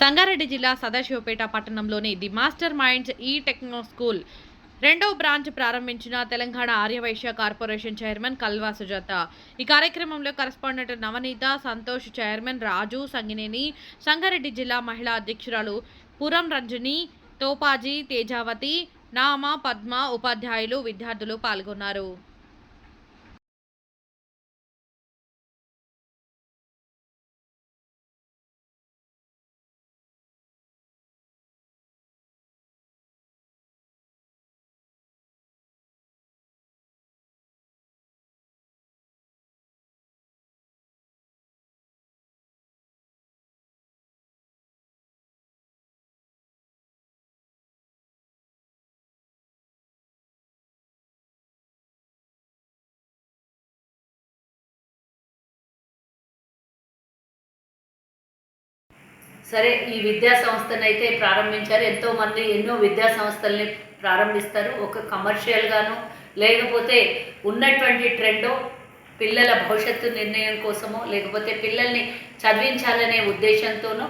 సంగారెడ్డి జిల్లా సదాశివపేట పట్టణంలోని the master minds E techno school రెండో బ్రాంచ్ ప్రారంభించిన తెలంగాణ ఆర్యవైశ్య కార్పొరేషన్ చైర్మన్ కల్వా సుజాత. ఈ కార్యక్రమంలో కరస్పాండెంట్ నవనీత సంతోష్ చైర్మన్ రాజు సంగినేని సంగారెడ్డి జిల్లా మహిళా అధ్యక్షురాలు పురం రంజని తోపాజీ తేజావతి నామ పద్మ ఉపాధ్యాయులు విద్యార్థులు పాల్గొన్నారు. సరే ఈ విద్యా సంస్థను అయితే ప్రారంభించారు ఎంతోమంది ఎన్నో విద్యా సంస్థల్ని ప్రారంభిస్తారు. ఒక కమర్షియల్గాను లేకపోతే ఉన్నటువంటి ట్రెండో పిల్లల భవిష్యత్తు నిర్ణయం కోసమో లేకపోతే పిల్లల్ని చదివించాలనే ఉద్దేశంతోనో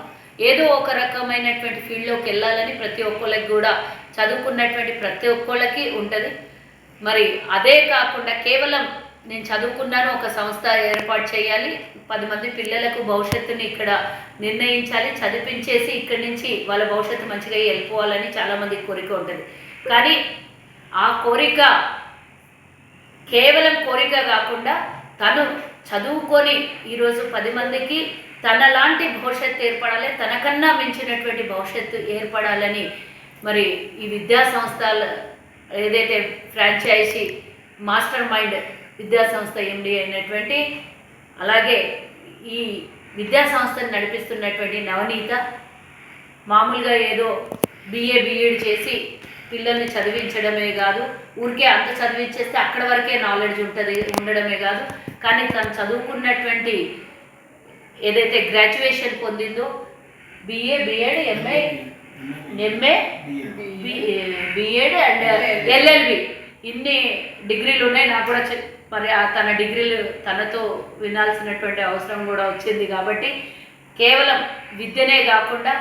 ఏదో ఒక రకమైనటువంటి ఫీల్డ్లోకి వెళ్ళాలని ప్రతి ఒక్కళ్ళకి కూడా చదువుకున్నటువంటి ప్రతి ఒక్కళ్ళకి ఉంటుంది. మరి అదే కాకుండా కేవలం నేను చదువుకున్నాను ఒక సంస్థ ఏర్పాటు చేయాలి. పది మంది పిల్లలకు భవిష్యత్తుని ఇక్కడ నిర్ణయించాలి. చదివించేసి ఇక్కడి నుంచి వాళ్ళ భవిష్యత్తు మంచిగా వెళ్ళిపోవాలని చాలామంది కోరిక ఉంటుంది. కానీ ఆ కోరిక కేవలం కోరిక కాకుండా తను చదువుకొని ఈరోజు పది మందికి తనలాంటి భవిష్యత్తు ఏర్పడాలి తనకన్నా మించినటువంటి భవిష్యత్తు ఏర్పడాలని మరి ఈ విద్యా సంస్థల ఏదైతే ఫ్రాంచైజీ మాస్టర్ మైండ్ విద్యా సంస్థ ఎండి అయినటువంటి అలాగే ఈ విద్యాసంస్థను నడిపిస్తున్నటువంటి నవనీత మామూలుగా ఏదో బిఏ బిఎడ్ చేసి పిల్లల్ని చదివించడమే కాదు ఊరికే అంత చదివించేస్తే అక్కడ వరకే నాలెడ్జ్ ఉంటుంది ఉండడమే కాదు కానీ తను చదువుకున్నటువంటి ఏదైతే graduation పొందిందో BA BEd MA MA BEd and LLB ఇన్ని డిగ్రీలు ఉన్నాయి నాకు కూడా మరి తన డిగ్రీలు తనతో వినాల్సినటువంటి అవసరం కూడా వచ్చింది కాబట్టి కేవలం విద్యనే కాకుండా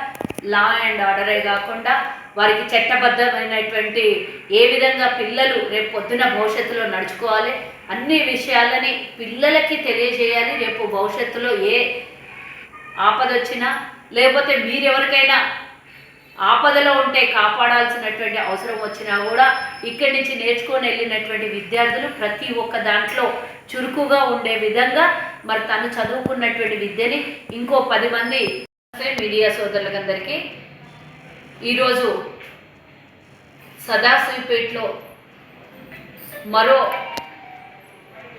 లా అండ్ ఆర్డరే కాకుండా వారికి చట్టబద్ధమైనటువంటి ఏ విధంగా పిల్లలు రేపు పొద్దున భవిష్యత్తులో నడుచుకోవాలి అన్ని విషయాలని పిల్లలకి తెలియజేయాలి రేపు భవిష్యత్తులో ఏ ఆపద వచ్చినా లేకపోతే మీరెవరికైనా ఆపదలో ఉంటే కాపాడాల్సినటువంటి అవసరం వచ్చినా కూడా ఇక్కడి నుంచి నేర్చుకొని వెళ్ళినటువంటి విద్యార్థులు ప్రతి ఒక్క దాంట్లో చురుకుగా ఉండే విధంగా మరి తను చదువుకున్నటువంటి విద్యని ఇంకో పది మంది మీడియా సోదరులందరికీ ఈరోజు సదాశివపేటలో మరో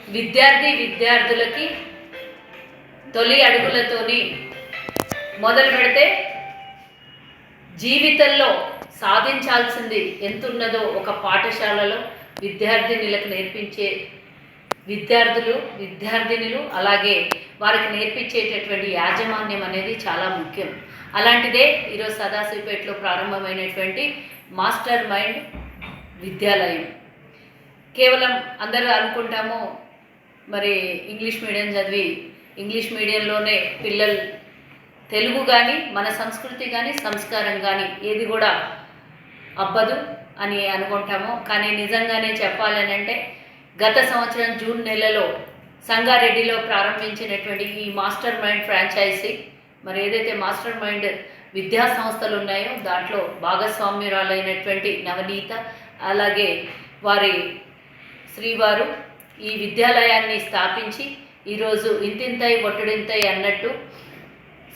విద్యార్థి విద్యార్థులకి తొలి అడుగులతోని మొదలు పెడితే జీవితంలో సాధించాల్సింది ఎంతున్నదో ఒక పాఠశాలలో విద్యార్థినులకు నేర్పించే విద్యార్థులు విద్యార్థినులు అలాగే వారికి నేర్పించేటటువంటి యాజమాన్యం అనేది చాలా ముఖ్యం. అలాంటిదే ఈరోజు సదాశివపేటలో ప్రారంభమైనటువంటి మాస్టర్ మైండ్ విద్యాలయం. కేవలం అందరూ అనుకుంటాము మరి ఇంగ్లీష్ మీడియం చదివి ఇంగ్లీష్ మీడియంలోనే పిల్లలు తెలుగు కానీ మన సంస్కృతి కానీ సంస్కారం కానీ ఏది కూడా అబ్బదు అని అనుకుంటాము. కానీ నిజంగానే చెప్పాలని అంటే గత సంవత్సరం జూన్ నెలలో సంగారెడ్డిలో ప్రారంభించినటువంటి ఈ మాస్టర్ మైండ్ ఫ్రాంచైజీ మరి ఏదైతే మాస్టర్ మైండ్ విద్యా సంస్థలు ఉన్నాయో దాంట్లో భాగస్వామ్యురాలైనటువంటి నవనీత అలాగే వారి శ్రీవారు ఈ విద్యాలయాన్ని స్థాపించి ఈరోజు ఇంతింతై ఒట్టుడింతై అన్నట్టు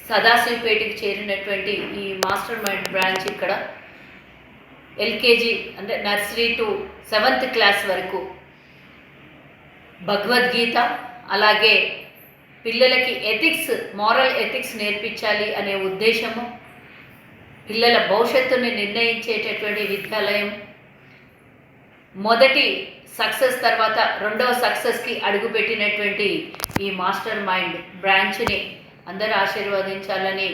సదాశివపేటకి చేరినటువంటి ఈ మాస్టర్ మైండ్ బ్రాంచ్ ఇక్కడ ఎల్కేజీ అంటే నర్సరీ టు సెవెంత్ క్లాస్ వరకు. భగవద్గీత అలాగే పిల్లలకి ఎథిక్స్ మారల్ ఎథిక్స్ నేర్పించాలి అనే ఉద్దేశము పిల్లల భవిష్యత్తుని నిర్ణయించేటటువంటి విద్యాలయం మొదటి సక్సెస్ తర్వాత రెండవ సక్సెస్కి అడుగుపెట్టినటువంటి ఈ మాస్టర్ మైండ్ బ్రాంచ్ని అందరూ ఆశీర్వదించాలని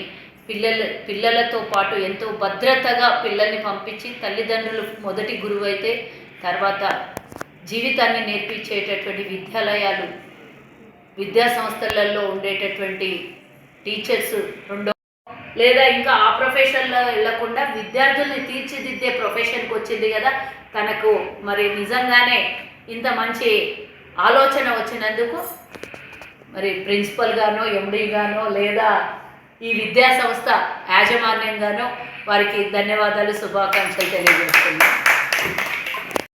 పిల్లల పిల్లలతో పాటు ఎంతో భద్రతగా పిల్లల్ని పంపించి తల్లిదండ్రులు మొదటి గురువు అయితే తర్వాత జీవితాన్ని నేర్పించేటటువంటి విద్యాలయాలు విద్యా సంస్థలలో ఉండేటటువంటి టీచర్స్ రెండో లేదా ఇంకా ఆ ప్రొఫెషన్లో వెళ్ళకుండా విద్యార్థుల్ని తీర్చిదిద్దే ప్రొఫెషన్కి వచ్చింది కదా తనకు మరి నిజంగానే ఇంత మంచి ఆలోచన వచ్చినందుకు మరి ప్రిన్సిపల్ గానో గానో లేదా ఈ విద్యా సంస్థ యాజమాన్యంగానో వారికి ధన్యవాదాలు శుభాకాంక్షలు తెలియజేస్తున్నాను.